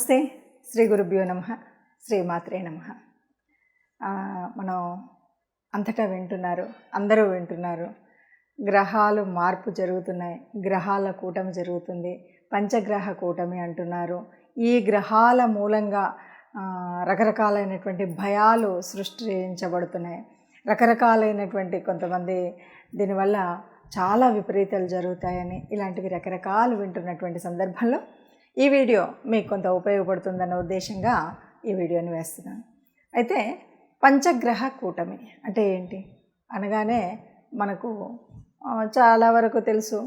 నమస్తే. శ్రీ గురుభ్యో నమ. శ్రీమాత్రే నమ. మనం అంతటా వింటున్నారు అందరూ వింటున్నారు. గ్రహాలు మార్పు జరుగుతున్నాయి గ్రహాల కూటమి జరుగుతుంది పంచగ్రహ కూటమి అంటున్నారు. ఈ గ్రహాల మూలంగా రకరకాలైనటువంటి భయాలు సృష్టించబడుతున్నాయి. రకరకాలైనటువంటి కొంతమంది దీనివల్ల చాలా విపరీతాలు జరుగుతాయని ఇలాంటివి రకరకాలు వింటున్నటువంటి సందర్భంలో ఈ వీడియో మీకు కొంత ఉపయోగపడుతుందన్న ఉద్దేశంగా ఈ వీడియోని వేస్తున్నాను. అయితే పంచగ్రహ కూటమి అంటే ఏంటి? అనగానే మనకు చాలా వరకు తెలుసు.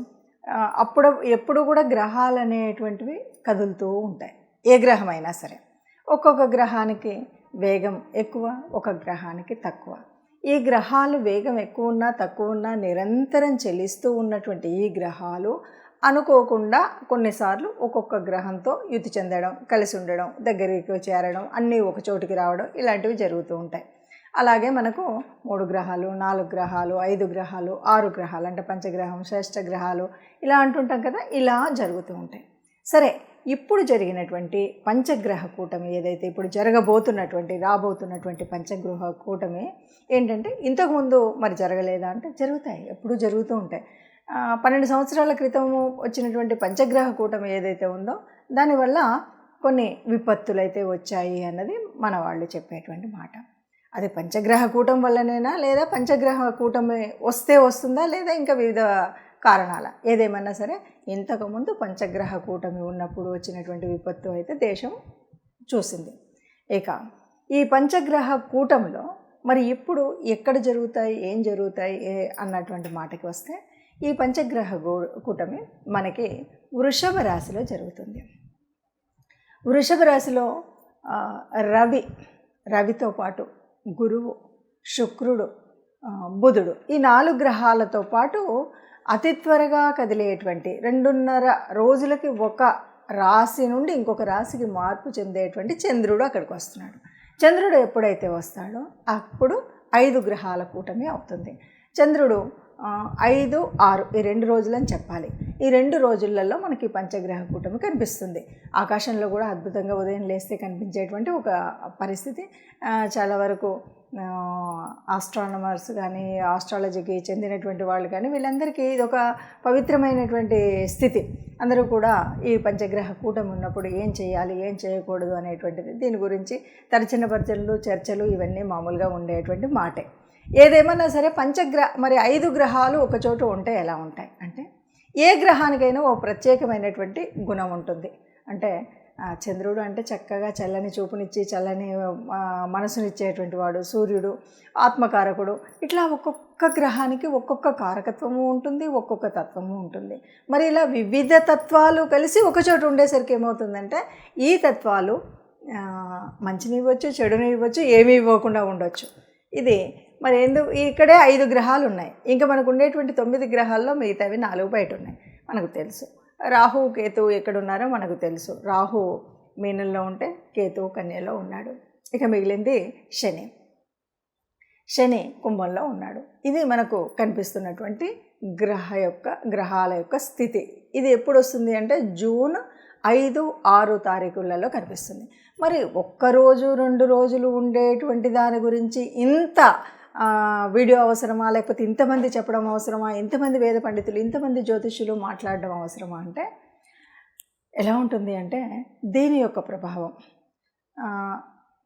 అప్పుడు ఎప్పుడు కూడా గ్రహాలు అనేటువంటివి కదులుతూ ఉంటాయి. ఏ గ్రహమైనా సరే. ఒక్కొక్క గ్రహానికి వేగం ఎక్కువ ఒక గ్రహానికి తక్కువ. ఈ గ్రహాలు వేగం ఎక్కువ ఉన్నా తక్కువ ఉన్నా నిరంతరం చెల్లిస్తూ ఉన్నటువంటి ఈ గ్రహాలు అనుకోకుండా కొన్నిసార్లు ఒక్కొక్క గ్రహంతో యుతి చెందడం కలిసి ఉండడం దగ్గరికి చేరడం అన్నీ ఒక చోటికి రావడం ఇలాంటివి జరుగుతూ ఉంటాయి. అలాగే మనకు మూడు గ్రహాలు నాలుగు గ్రహాలు ఐదు గ్రహాలు ఆరు గ్రహాలు అంటే పంచగ్రహం శ్రేష్ఠ గ్రహాలు ఇలా అంటుంటాం కదా ఇలా జరుగుతూ ఉంటాయి. సరే ఇప్పుడు జరిగినటువంటి పంచగ్రహ కూటమి ఏదైతే ఇప్పుడు జరగబోతున్నటువంటి రాబోతున్నటువంటి పంచగ్రహ కూటమి ఏంటంటే ఇంతకుముందు మరి జరగలేదా అంటే జరుగుతాయి ఎప్పుడు జరుగుతూ ఉంటాయి. పన్నెండు సంవత్సరాల క్రితము వచ్చినటువంటి పంచగ్రహ కూటమి ఏదైతే ఉందో దానివల్ల కొన్ని విపత్తులు అయితే వచ్చాయి అన్నది మన వాళ్ళు చెప్పేటువంటి మాట. అది పంచగ్రహ కూటం వల్లనేనా లేదా పంచగ్రహ కూటమి వస్తే వస్తుందా లేదా ఇంకా వివిధ కారణాల? ఏదేమన్నా సరే ఇంతకుముందు పంచగ్రహ కూటమి ఉన్నప్పుడు వచ్చినటువంటి విపత్తు అయితే దేశం చూసింది. ఇక ఈ పంచగ్రహ కూటమిలో మరి ఇప్పుడు ఎక్కడ జరుగుతాయి ఏం జరుగుతాయి ఏ అన్నటువంటి మాటకి వస్తే ఈ పంచగ్రహ గో కూటమి మనకి వృషభ రాశిలో జరుగుతుంది. వృషభ రాశిలో రవి రవితో పాటు గురువు శుక్రుడు బుధుడు ఈ నాలుగు గ్రహాలతో పాటు అతి త్వరగా కదిలేటువంటి రెండున్నర రోజులకి ఒక రాశి నుండి ఇంకొక రాశికి మార్పు చెందేటువంటి చంద్రుడు అక్కడికి వస్తున్నాడు. చంద్రుడు ఎప్పుడైతే వస్తాడో అప్పుడు ఐదు గ్రహాల కూటమి అవుతుంది. చంద్రుడు ఐదు ఆరు ఈ రెండు రోజులని చెప్పాలి. ఈ రెండు రోజులలో మనకి పంచగ్రహ కూటమి కనిపిస్తుంది. ఆకాశంలో కూడా అద్భుతంగా ఉదయం లేస్తే కనిపించేటువంటి ఒక పరిస్థితి. చాలా వరకు ఆస్ట్రానమర్స్ కానీ ఆస్ట్రాలజీకి చెందినటువంటి వాళ్ళు కానీ వీళ్ళందరికీ ఇది ఒక పవిత్రమైనటువంటి స్థితి. అందరూ కూడా ఈ పంచగ్రహ కూటమి ఉన్నప్పుడు ఏం చేయాలి ఏం చేయకూడదు అనేటువంటిది దీని గురించి తరచిన పరిచయలు చర్చలు ఇవన్నీ మామూలుగా ఉండేటువంటి మాటే. ఏదేమన్నా సరే పంచగ్రహ మరి ఐదు గ్రహాలు ఒక చోట ఉంటే ఎలా ఉంటాయి? అంటే ఏ గ్రహానికైనా ఓ ప్రత్యేకమైనటువంటి గుణం ఉంటుంది. అంటే చంద్రుడు అంటే చక్కగా చల్లని చూపునిచ్చి చల్లని మనసునిచ్చేటువంటి వాడు సూర్యుడు ఆత్మకారకుడు. ఇట్లా ఒక్కొక్క గ్రహానికి ఒక్కొక్క కారకత్వము ఉంటుంది ఒక్కొక్క తత్వము ఉంటుంది. మరి ఇలా వివిధ తత్వాలు కలిసి ఒక చోట ఉండేసరికి ఏమవుతుందంటే ఈ తత్వాలు మంచిని ఇవ్వచ్చు చెడుని ఇవ్వచ్చు ఏమీ ఇవ్వకుండా ఉండొచ్చు. ఇది మరి ఎందుకు? ఇక్కడే ఐదు గ్రహాలు ఉన్నాయి ఇంకా మనకు ఉండేటువంటి తొమ్మిది గ్రహాల్లో మిగతావి నాలుగు బయట ఉన్నాయి మనకు తెలుసు. రాహు కేతు ఎక్కడున్నారో మనకు తెలుసు. రాహు మీనంలో ఉంటే కేతు కన్యలో ఉన్నాడు. ఇక మిగిలింది శని. శని కుంభంలో ఉన్నాడు. ఇది మనకు కనిపిస్తున్నటువంటి గ్రహ యొక్క గ్రహాల యొక్క స్థితి. ఇది ఎప్పుడు వస్తుంది అంటే జూన్ ఐదు ఆరు తారీఖులలో కనిపిస్తుంది. మరి ఒక్క రోజు రెండు రోజులు ఉండేటువంటి దాని గురించి ఇంత వీడియో అవసరమా లేకపోతే ఇంతమంది చెప్పడం అవసరమా ఇంతమంది వేద పండితులు ఇంతమంది జ్యోతిష్యులు మాట్లాడడం అవసరమా అంటే ఎలా ఉంటుంది అంటే దీని యొక్క ప్రభావం?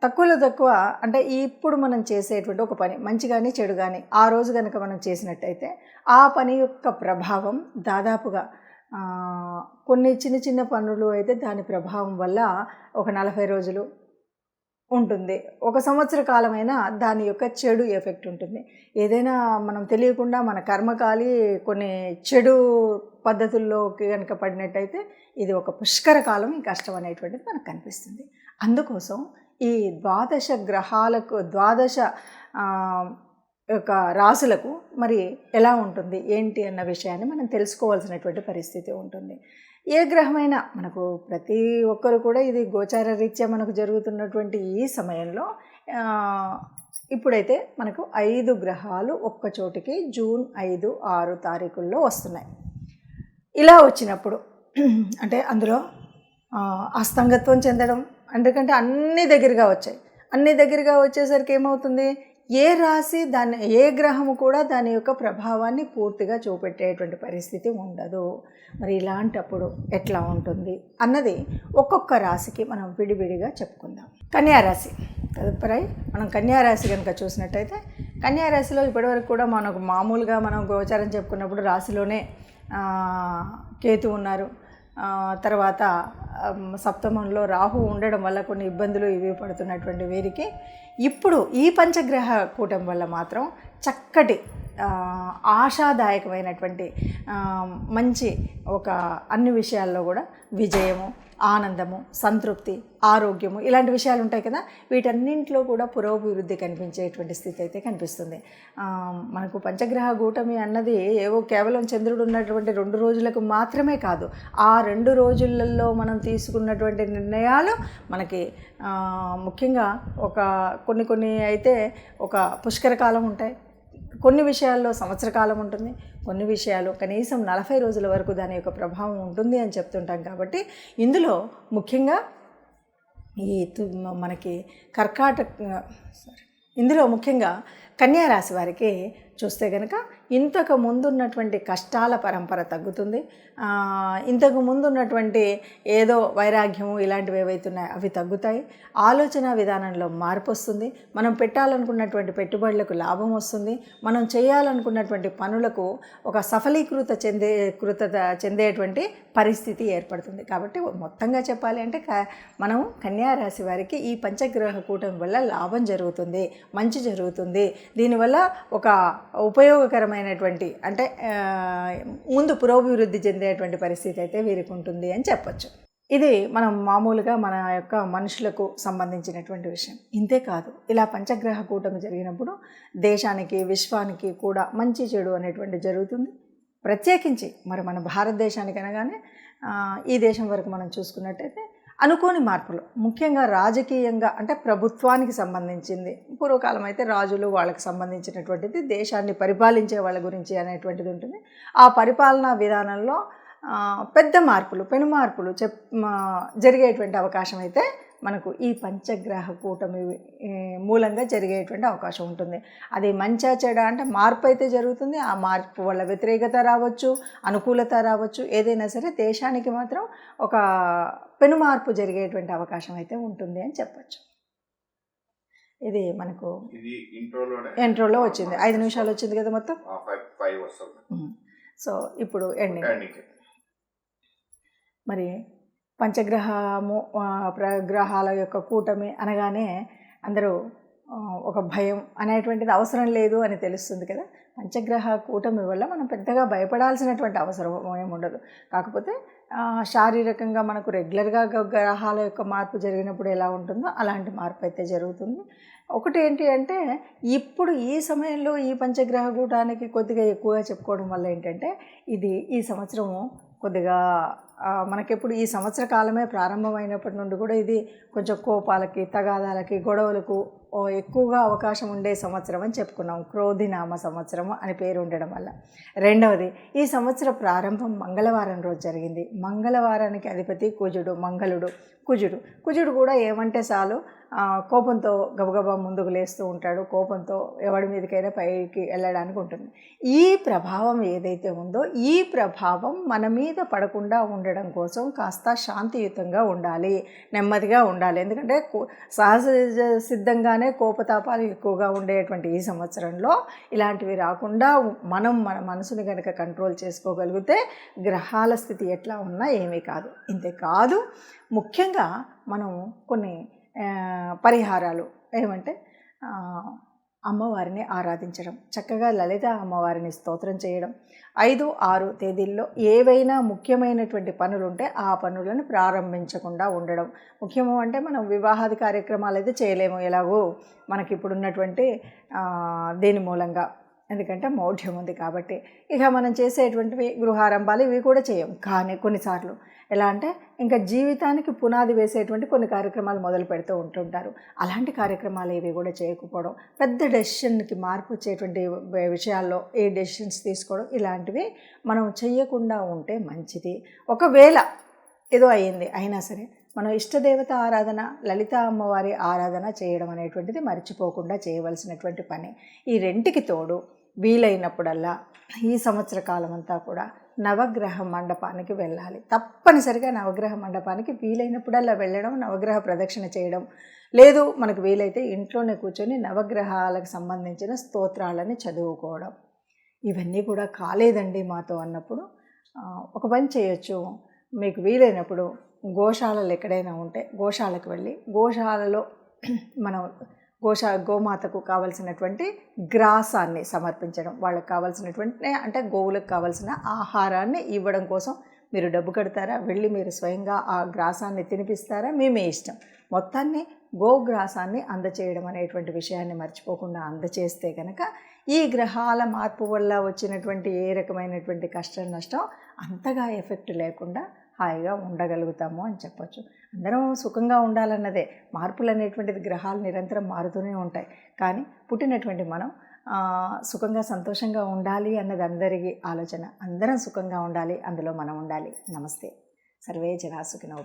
తక్కువలో తక్కువ అంటే ఇప్పుడు మనం చేసేటువంటి ఒక పని మంచి కానీ చెడు కానీ ఆ రోజు కనుక మనం చేసినట్టయితే ఆ పని యొక్క ప్రభావం దాదాపుగా కొన్ని చిన్న చిన్న పనులు అయితే దాని ప్రభావం వల్ల ఒక నలభై రోజులు ఉంటుంది. ఒక సంవత్సర కాలమైనా దాని యొక్క చెడు ఎఫెక్ట్ ఉంటుంది. ఏదైనా మనం తెలియకుండా మన కర్మకాలి కొన్ని చెడు పద్ధతుల్లోకి కనుక పడినట్టయితే ఇది ఒక పుష్కర కాలం ఈ కష్టం అనేటువంటిది మనకు కనిపిస్తుంది. అందుకోసం ఈ ద్వాదశ గ్రహాలకు ద్వాదశ యొక్క రాసులకు మరి ఎలా ఉంటుంది? ఏంటి అన్న విషయాన్ని మనం తెలుసుకోవాల్సినటువంటి పరిస్థితి ఉంటుంది. ఏ గ్రహమైనా మనకు ప్రతి ఒక్కరు కూడా ఇది గోచార రీత్యా మనకు జరుగుతున్నటువంటి ఈ సమయంలో ఇప్పుడైతే మనకు ఐదు గ్రహాలు ఒక్క చోటికి జూన్ ఐదు ఆరు తారీఖుల్లో వస్తున్నాయి. ఇలా వచ్చినప్పుడు అంటే అందులో అస్తంగత్వం చెందడం ఎందుకంటే అన్ని దగ్గరగా వచ్చాయి. అన్ని దగ్గరగా వచ్చేసరికి ఏమవుతుంది? ఏ రాశి దాన్ని ఏ గ్రహము కూడా దాని యొక్క ప్రభావాన్ని పూర్తిగా చూపెట్టేటువంటి పరిస్థితి ఉండదు. మరి ఇలాంటప్పుడు ఎట్లా ఉంటుంది అన్నది ఒక్కొక్క రాశికి మనం విడివిడిగా చెప్పుకుందాం. కన్యారాశి తదుపరి మనం కన్యారాశి కనుక చూసినట్టయితే కన్యారాశిలో ఇప్పటివరకు కూడా మనకు మామూలుగా మనం గోచారం చెప్పుకున్నప్పుడు రాశిలోనే కేతు ఉన్నారు. తర్వాత సప్తమంలో రాహు ఉండడం వల్ల కొన్ని ఇబ్బందులు ఇవి పడుతున్నటువంటి వీరికి. ఇప్పుడు ఈ పంచగ్రహ కూటం వల్ల మాత్రం చక్కటి ఆశాదాయకమైనటువంటి మంచి ఒక అన్ని విషయాల్లో కూడా విజయము ఆనందము సంతృప్తి ఆరోగ్యము ఇలాంటి విషయాలు ఉంటాయి కదా. వీటన్నింటిలో కూడా పురోభివృద్ధి కనిపించేటువంటి స్థితి అయితే కనిపిస్తుంది. మనకు పంచగ్రహ కూటమి అన్నది ఏవో కేవలం చంద్రుడు ఉన్నటువంటి రెండు రోజులకు మాత్రమే కాదు. ఆ రెండు రోజులలో మనం తీసుకున్నటువంటి నిర్ణయాలు మనకి ముఖ్యంగా ఒక కొన్ని కొన్ని అయితే ఒక పుష్కర కాలం ఉంటాయి. కొన్ని విషయాల్లో సంవత్సర కాలం ఉంటుంది. కొన్ని విషయాలు కనీసం నలభై రోజుల వరకు దాని యొక్క ప్రభావం ఉంటుంది అని చెప్తుంటాం కాబట్టి ఇందులో ముఖ్యంగా ఈ తు- మనకి కర్కాటక సారీ ఇందులో ముఖ్యంగా కన్యారాశి వారికి చూస్తే కనుక ఇంతకు ముందున్నటువంటి కష్టాల పరంపర తగ్గుతుంది. ఇంతకు ముందు ఉన్నటువంటి ఏదో వైరాగ్యము ఇలాంటివి ఏవైతున్నాయో అవి తగ్గుతాయి. ఆలోచన విధానంలో మార్పు వస్తుంది. మనం పెట్టాలనుకున్నటువంటి పెట్టుబడులకు లాభం వస్తుంది. మనం చేయాలనుకున్నటువంటి పనులకు ఒక సఫలీకృత చెందే కృత చెందేటువంటి పరిస్థితి ఏర్పడుతుంది. కాబట్టి మొత్తంగా చెప్పాలి అంటే క- మనం కన్యారాశి వారికి ఈ పంచగ్రహ కూటమి వల్ల లాభం జరుగుతుంది. మంచి జరుగుతుంది. దీనివల్ల ఒక ఉపయోగకరమైనటువంటి అంటే ముందు పురోభివృద్ధి చెందేటువంటి పరిస్థితి అయితే వీరికి ఉంటుంది అని చెప్పొచ్చు. ఇది మనం మామూలుగా మన యొక్క మనుషులకు సంబంధించినటువంటి విషయం. ఇంతే కాదు ఇలా పంచగ్రహ కూటమి జరిగినప్పుడు దేశానికి విశ్వానికి కూడా మంచి చెడు అనేటువంటి జరుగుతుంది. ప్రత్యేకించి మరి మన భారతదేశానికి అనగానే ఈ దేశం వరకు మనం చూసుకున్నట్టయితే అనుకోని మార్పులు. ముఖ్యంగా రాజకీయంగా అంటే ప్రభుత్వానికి సంబంధించింది. పూర్వకాలం అయితే రాజులు వాళ్ళకి సంబంధించినటువంటిది దేశాన్ని పరిపాలించే వాళ్ళ గురించి అనేటువంటిది ఉంటుంది. ఆ పరిపాలనా విధానంలో పెద్ద మార్పులు పెను మార్పులు చెప్ జరిగేటువంటి అవకాశం అయితే మనకు ఈ పంచగ్రహ కూటమి మూలంగా జరిగేటువంటి అవకాశం ఉంటుంది. అది మంచా చెడ అంటే మార్పు అయితే జరుగుతుంది. ఆ మార్పు వల్ల వ్యతిరేకత రావచ్చు అనుకూలత రావచ్చు. ఏదైనా సరే దేశానికి మాత్రం ఒక పెను మార్పు జరిగేటువంటి అవకాశం అయితే ఉంటుంది అని చెప్పచ్చు. ఇది మనకు ఎంట్రోలో వచ్చింది. ఐదు నిమిషాలు వచ్చింది కదా మొత్తం? సో ఇప్పుడు ఎండింగ్. మరి పంచగ్రహము గ్రహాల యొక్క కూటమి అనగానే అందరూ ఒక భయం అనేటువంటిది అవసరం లేదు అని తెలుస్తుంది కదా. పంచగ్రహ కూటమి వల్ల మనం పెద్దగా భయపడాల్సినటువంటి అవసరం ఏమి ఉండదు. కాకపోతే శారీరకంగా మనకు రెగ్యులర్గా గ్రహాల యొక్క మార్పు జరిగినప్పుడు ఎలా ఉంటుందో అలాంటి మార్పు అయితే జరుగుతుంది. ఒకటి ఏంటి అంటే ఇప్పుడు ఈ సమయంలో ఈ పంచగ్రహ కూటానికి కొద్దిగా ఎక్కువగా చెప్పుకోవడం వల్ల ఏంటంటే ఇది ఈ సంవత్సరము కొద్దిగా మనకెప్పుడు ఈ సంవత్సర కాలమే ప్రారంభమైనప్పటి నుండి కూడా ఇది కొంచెం కోపాలకి తగాదాలకి గొడవలకు ఎక్కువగా అవకాశం ఉండే సంవత్సరం అని చెప్పుకున్నాం. క్రోధినామ సంవత్సరం అని పేరు ఉండడం వల్ల. రెండవది ఈ సంవత్సర ప్రారంభం మంగళవారం రోజు జరిగింది. మంగళవారానికి అధిపతి కుజుడు మంగళుడు కుజుడు. కుజుడు కూడా ఏమంటే చాలు కోపంతో గబగబా ముందుకు లేస్తూ ఉంటాడు. కోపంతో ఎవడి మీదకైనా పైకి వెళ్ళడానికి ఉంటుంది. ఈ ప్రభావం ఏదైతే ఉందో ఈ ప్రభావం మన మీద పడకుండా ఉండడం కోసం కాస్త శాంతియుతంగా ఉండాలి. నెమ్మదిగా ఉండాలి. ఎందుకంటే సహజ సిద్ధంగా సిద్ధంగానే కోపతాపాలు ఎక్కువగా ఉండేటువంటి ఈ సంవత్సరంలో ఇలాంటివి రాకుండా మనం మన మనసుని కనుక కంట్రోల్ చేసుకోగలిగితే గ్రహాల స్థితి ఎట్లా ఉన్నా ఏమీ కాదు. ఇంతే కాదు ముఖ్యంగా మనం కొన్ని పరిహారాలు ఏమంటే అమ్మవారిని ఆరాధించడం. చక్కగా లలిత అమ్మవారిని స్తోత్రం చేయడం. ఐదు ఆరు తేదీల్లో ఏవైనా ముఖ్యమైనటువంటి పనులు ఉంటే ఆ పనులను ప్రారంభించకుండా ఉండడం. ముఖ్యము అంటే మనం వివాహాది కార్యక్రమాలు అయితే చేయలేము. ఎలాగో మనకి ఇప్పుడున్నటువంటి ఆ, దీని మూలంగా ఎందుకంటే మౌఢ్యం ఉంది కాబట్టి. ఇక మనం చేసేటువంటివి గృహారంభాలు ఇవి కూడా చేయం. కానీ కొన్నిసార్లు ఎలా అంటే ఇంకా జీవితానికి పునాది వేసేటువంటి కొన్ని కార్యక్రమాలు మొదలు పెడుతూ ఉంటుంటారు. అలాంటి కార్యక్రమాలు ఇవి కూడా చేయకపోవడం పెద్ద డెసిషన్కి మార్పు వచ్చేటువంటి విషయాల్లో ఏ డెసిషన్స్ తీసుకోవడం ఇలాంటివి మనం చెయ్యకుండా ఉంటే మంచిది. ఒకవేళ ఏదో అయ్యింది అయినా సరే మనం ఇష్టదేవత ఆరాధన లలిత అమ్మవారి ఆరాధన చేయడం అనేటువంటిది మర్చిపోకుండా చేయవలసినటువంటి పని. ఈ రెంటికి తోడు వీలైనప్పుడల్లా ఈ సంవత్సర కాలం అంతా కూడా నవగ్రహ మండపానికి వెళ్ళాలి. తప్పనిసరిగా నవగ్రహ మండపానికి వీలైనప్పుడల్లా వెళ్ళడం నవగ్రహ ప్రదక్షిణ చేయడం. లేదు మనకు వీలైతే ఇంట్లోనే కూర్చొని నవగ్రహాలకు సంబంధించిన స్తోత్రాలని చదువుకోవడం. ఇవన్నీ కూడా కాలేదండి మాతో అన్నప్పుడు. ఒక పని చేయొచ్చు. మీకు వీలైనప్పుడు గోశాలలు ఎక్కడైనా ఉంటే గోశాలకు వెళ్ళి గోశాలలో మనం గోశా గోమాతకు కావలసినటువంటి గ్రాసాన్ని సమర్పించడం. వాళ్ళకి కావాల్సినటువంటి అంటే గోవులకు కావాల్సిన ఆహారాన్ని ఇవ్వడం కోసం మీరు డబ్బు కడతారా? వెళ్ళి మీరు స్వయంగా ఆ గ్రాసాన్ని తినిపిస్తారా? మేమే ఇష్టం. మొత్తాన్ని గోగ్రాసాన్ని అందచేయడం అనేటువంటి విషయాన్ని మర్చిపోకుండా అందచేస్తే కనుక ఈ గ్రహాల మార్పు వల్ల వచ్చినటువంటి ఏ రకమైనటువంటి కష్టం నష్టం అంతగా ఎఫెక్ట్ లేకుండా హాయిగా ఉండగలుగుతాము అని చెప్పొచ్చు. అందరం సుఖంగా ఉండాలన్నదే. మార్పులు అనేటువంటిది గ్రహాలు నిరంతరం మారుతూనే ఉంటాయి. కానీ పుట్టినటువంటి మనం సుఖంగా సంతోషంగా ఉండాలి అన్నది అందరికీ ఆలోచన. అందరం సుఖంగా ఉండాలి అందులో మనం ఉండాలి. నమస్తే. సర్వే జనా సుఖినో